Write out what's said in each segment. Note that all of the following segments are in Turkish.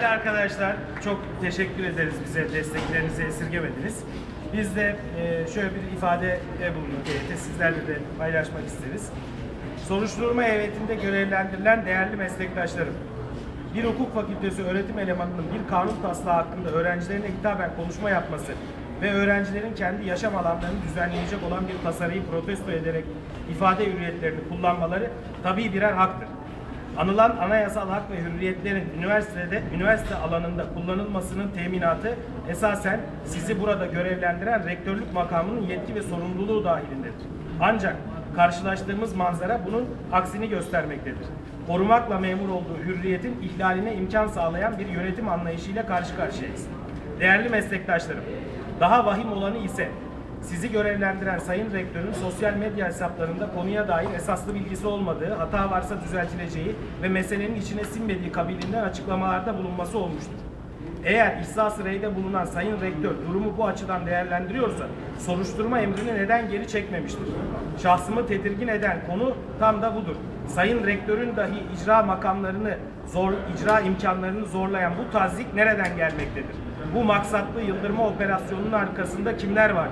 Değerli arkadaşlar, çok teşekkür ederiz bize desteklerinizi esirgemediniz. Biz de e, şöyle bir ifade bulunduk heyete, sizlerle de paylaşmak isteriz. Soruşturma heyetinde görevlendirilen değerli meslektaşlarım, bir hukuk fakültesi öğretim elemanının bir kanun taslağı hakkında öğrencilerine hitaben konuşma yapması ve öğrencilerin kendi yaşam alanlarını düzenleyecek olan bir tasarıyı protesto ederek ifade hürriyetlerini kullanmaları tabii birer haktır. Anılan anayasal hak ve hürriyetlerin üniversitede, üniversite alanında kullanılmasının teminatı esasen sizi burada görevlendiren rektörlük makamının yetki ve sorumluluğu dahilindedir. Ancak karşılaştığımız manzara bunun aksini göstermektedir. Korumakla memur olduğu hürriyetin ihlaline imkan sağlayan bir yönetim anlayışıyla karşı karşıyayız. Değerli meslektaşlarım, daha vahim olanı ise sizi görevlendiren Sayın Rektörün sosyal medya hesaplarında konuya dair esaslı bilgisi olmadığı, hata varsa düzeltileceği ve meselenin içine sinmediği kabiliğinden açıklamalarda bulunması olmuştur. Eğer ihsas reyde bulunan Sayın Rektör durumu bu açıdan değerlendiriyorsa soruşturma emrini neden geri çekmemiştir? Şahsımı tedirgin eden konu tam da budur. Sayın Rektörün dahi icra makamlarını, zor, icra imkanlarını zorlayan bu tazik nereden gelmektedir? Bu maksatlı yıldırma operasyonunun arkasında kimler var?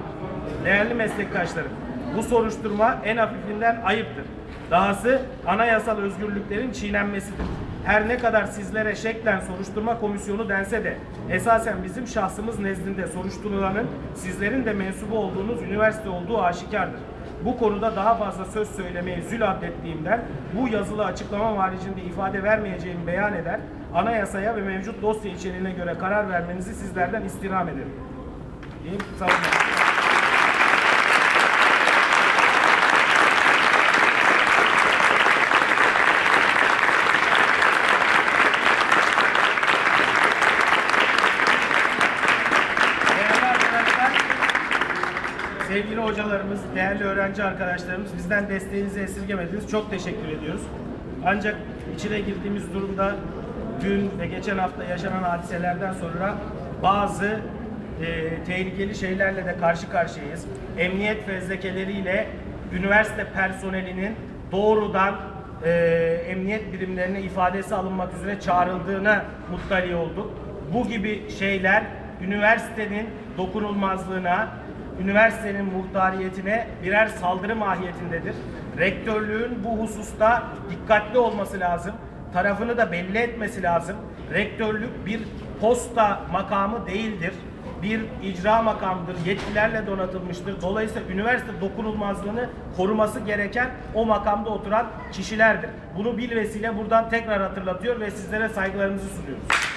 Değerli meslektaşlarım, bu soruşturma en hafifinden ayıptır. Dahası anayasal özgürlüklerin çiğnenmesidir. Her ne kadar sizlere şeklen soruşturma komisyonu dense de esasen bizim şahsımız nezdinde soruşturulanın sizlerin de mensubu olduğunuz üniversite olduğu aşikardır. Bu konuda daha fazla söz söylemeye zül addettiğimden bu yazılı açıklama haricinde ifade vermeyeceğimi beyan eder, anayasaya ve mevcut dosya içeriğine göre karar vermenizi sizlerden istirham ederim. Diyeyim, sağ olun. Değerli arkadaşlar, sevgili hocalarımız, değerli öğrenci arkadaşlarımız bizden desteğinizi esirgemediniz. Çok teşekkür ediyoruz. Ancak içine girdiğimiz durumda dün ve geçen hafta yaşanan hadiselerden sonra bazı e, tehlikeli şeylerle de karşı karşıyayız. Emniyet fezlekeleriyle üniversite personelinin doğrudan e, emniyet birimlerine ifadesi alınmak üzere çağrıldığına muttali olduk. Bu gibi şeyler üniversitenin dokunulmazlığına, üniversitenin muhtariyetine birer saldırı mahiyetindedir. Rektörlüğün bu hususta dikkatli olması lazım. Tarafını da belli etmesi lazım. Rektörlük bir posta makamı değildir. Bir icra makamıdır. Yetkilerle donatılmıştır. Dolayısıyla üniversite dokunulmazlığını koruması gereken o makamda oturan kişilerdir. Bunu bilvesiyle buradan tekrar hatırlatıyor ve sizlere saygılarımızı sunuyoruz.